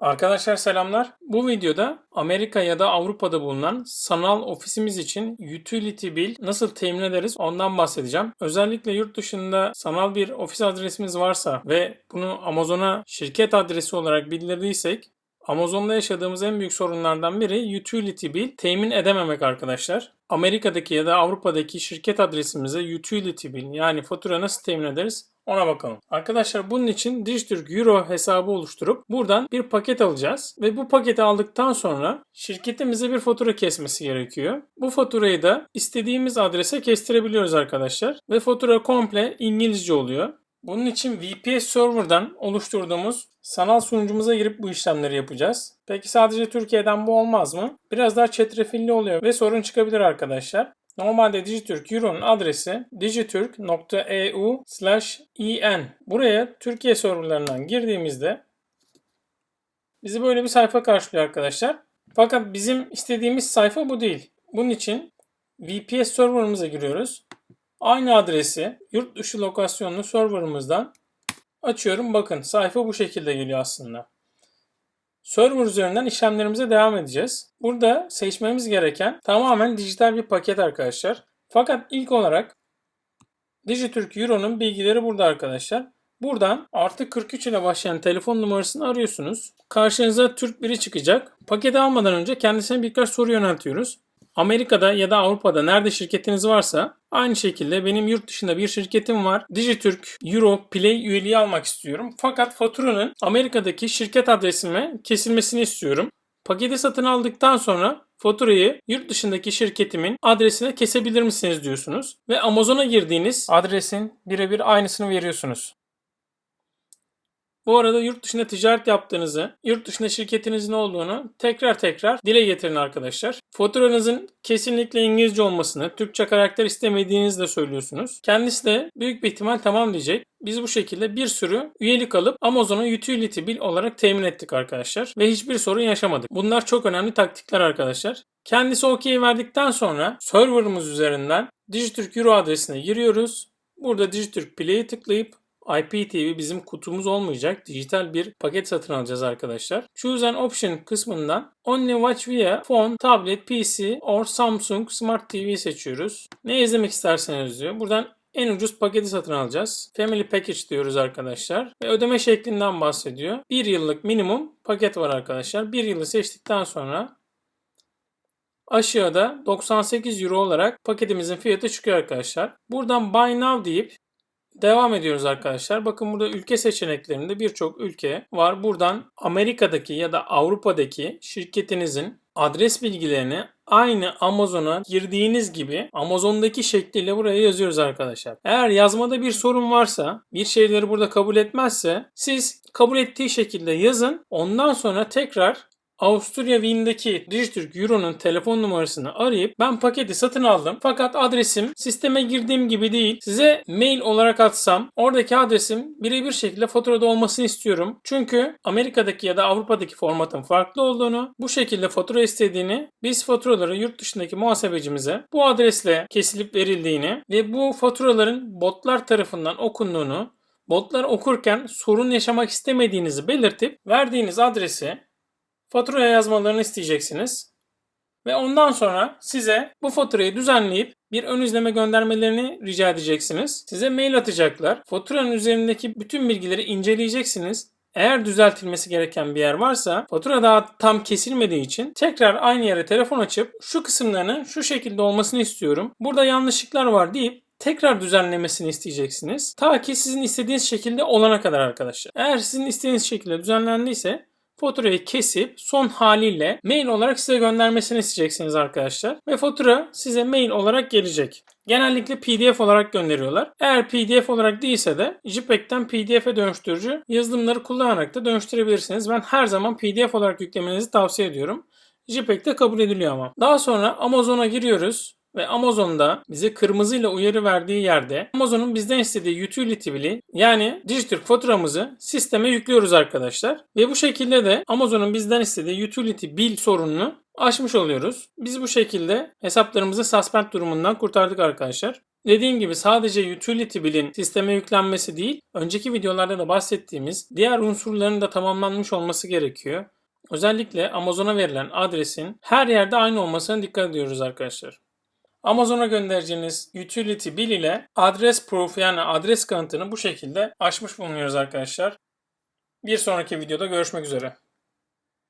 Arkadaşlar selamlar. Bu videoda Amerika ya da Avrupa'da bulunan sanal ofisimiz için utility bill nasıl temin ederiz ondan bahsedeceğim. Özellikle yurt dışında sanal bir ofis adresimiz varsa ve bunu Amazon'a şirket adresi olarak bildirdiysek Amazon'da yaşadığımız en büyük sorunlardan biri utility bill temin edememek arkadaşlar. Amerika'daki ya da Avrupa'daki şirket adresimize utility bill yani fatura nasıl temin ederiz ona bakalım. Arkadaşlar bunun için Dijitürk Euro hesabı oluşturup buradan bir paket alacağız. Ve bu paketi aldıktan sonra şirketimize bir fatura kesmesi gerekiyor. Bu faturayı da istediğimiz adrese kestirebiliyoruz arkadaşlar. Ve fatura komple İngilizce oluyor. Bunun için VPS server'dan oluşturduğumuz sanal sunucumuza girip bu işlemleri yapacağız. Peki sadece Türkiye'den bu olmaz mı? Biraz daha çetrefilli oluyor ve sorun çıkabilir arkadaşlar. Normalde Dijitürk Euro'nun adresi digiturk.eu en. Buraya Türkiye serverlarından girdiğimizde bizi böyle bir sayfa karşılıyor arkadaşlar. Fakat bizim istediğimiz sayfa bu değil. Bunun için VPS serverımıza giriyoruz. Aynı adresi yurt dışı lokasyonlu serverımızdan açıyorum. Bakın sayfa bu şekilde geliyor aslında. Server üzerinden işlemlerimize devam edeceğiz. Burada seçmemiz gereken tamamen dijital bir paket arkadaşlar. Fakat ilk olarak Dijitürk Euro'nun bilgileri burada arkadaşlar. Buradan artı 43 ile başlayan telefon numarasını arıyorsunuz. Karşınıza Türk biri çıkacak. Paketi almadan önce kendisine birkaç soru yöneltiyoruz. Amerika'da ya da Avrupa'da nerede şirketiniz varsa aynı şekilde benim yurt dışında bir şirketim var. Dijitürk Euro Play üyeliği almak istiyorum. Fakat faturanın Amerika'daki şirket adresime kesilmesini istiyorum. Paketi satın aldıktan sonra faturayı yurt dışındaki şirketimin adresine kesebilir misiniz diyorsunuz. Ve Amazon'a girdiğiniz adresin birebir aynısını veriyorsunuz. Bu arada yurt dışında ticaret yaptığınızı, yurt dışında şirketinizin olduğunu tekrar tekrar dile getirin arkadaşlar. Faturanızın kesinlikle İngilizce olmasını, Türkçe karakter istemediğinizi de söylüyorsunuz. Kendisi de büyük bir ihtimal tamam diyecek. Biz bu şekilde bir sürü üyelik alıp Amazon'a utility bill olarak temin ettik arkadaşlar. Ve hiçbir sorun yaşamadık. Bunlar çok önemli taktikler arkadaşlar. Kendisi OK verdikten sonra serverımız üzerinden Dijitürk Euro adresine giriyoruz. Burada Dijitürk Play'i tıklayıp IPTV bizim kutumuz olmayacak. Dijital bir paket satın alacağız arkadaşlar. Choose an option kısmından Only watch via phone, tablet, PC or Samsung Smart TV seçiyoruz. Ne izlemek isterseniz diyor. Buradan en ucuz paketi satın alacağız. Family Package diyoruz arkadaşlar. Ve ödeme şeklinden bahsediyor. 1 yıllık minimum paket var arkadaşlar. 1 yılı seçtikten sonra aşağıda 98 euro olarak paketimizin fiyatı çıkıyor arkadaşlar. Buradan Buy Now deyip Devam ediyoruz arkadaşlar. Bakın burada ülke seçeneklerinde birçok ülke var. Buradan Amerika'daki ya da Avrupa'daki şirketinizin adres bilgilerini aynı Amazon'a girdiğiniz gibi Amazon'daki şekliyle buraya yazıyoruz arkadaşlar. Eğer yazmada bir sorun varsa, bir şeyleri burada kabul etmezse siz kabul ettiği şekilde yazın. Ondan sonra tekrar Avusturya Wien'deki Dijitürk Euro'nun telefon numarasını arayıp ben paketi satın aldım fakat adresim sisteme girdiğim gibi değil. Size mail olarak atsam oradaki adresim birebir şekilde faturada olmasını istiyorum. Çünkü Amerika'daki ya da Avrupa'daki formatın farklı olduğunu, bu şekilde fatura istediğini, biz faturaları yurt dışındaki muhasebecimize bu adresle kesilip verildiğini ve bu faturaların botlar tarafından okunduğunu, botlar okurken sorun yaşamak istemediğinizi belirtip verdiğiniz adresi faturaya yazmalarını isteyeceksiniz. Ve ondan sonra size bu faturayı düzenleyip bir ön izleme göndermelerini rica edeceksiniz. Size mail atacaklar. Faturanın üzerindeki bütün bilgileri inceleyeceksiniz. Eğer düzeltilmesi gereken bir yer varsa fatura daha tam kesilmediği için tekrar aynı yere telefon açıp şu kısımlarının şu şekilde olmasını istiyorum. Burada yanlışlıklar var deyip tekrar düzenlemesini isteyeceksiniz. Ta ki sizin istediğiniz şekilde olana kadar arkadaşlar. Eğer sizin istediğiniz şekilde düzenlendiyse faturayı kesip son haliyle mail olarak size göndermesini isteyeceksiniz arkadaşlar. Ve fatura size mail olarak gelecek. Genellikle PDF olarak gönderiyorlar. Eğer PDF olarak değilse de JPEG'den PDF'e dönüştürücü yazılımları kullanarak da dönüştürebilirsiniz. Ben her zaman PDF olarak yüklemenizi tavsiye ediyorum. JPEG'de kabul ediliyor ama. Daha sonra Amazon'a giriyoruz ve Amazon'da bize kırmızıyla uyarı verdiği yerde Amazon'un bizden istediği utility bill'i yani Dijitürk faturamızı sisteme yüklüyoruz arkadaşlar. Ve bu şekilde de Amazon'un bizden istediği utility bill sorununu aşmış oluyoruz. Biz bu şekilde hesaplarımızı suspend durumundan kurtardık arkadaşlar. Dediğim gibi sadece utility bill'in sisteme yüklenmesi değil, önceki videolarda da bahsettiğimiz diğer unsurların da tamamlanmış olması gerekiyor. Özellikle Amazon'a verilen adresin her yerde aynı olmasına dikkat ediyoruz arkadaşlar. Amazon'a göndereceğiniz utility bill ile adres proof yani adres kanıtını bu şekilde açmış bulunuyoruz arkadaşlar. Bir sonraki videoda görüşmek üzere.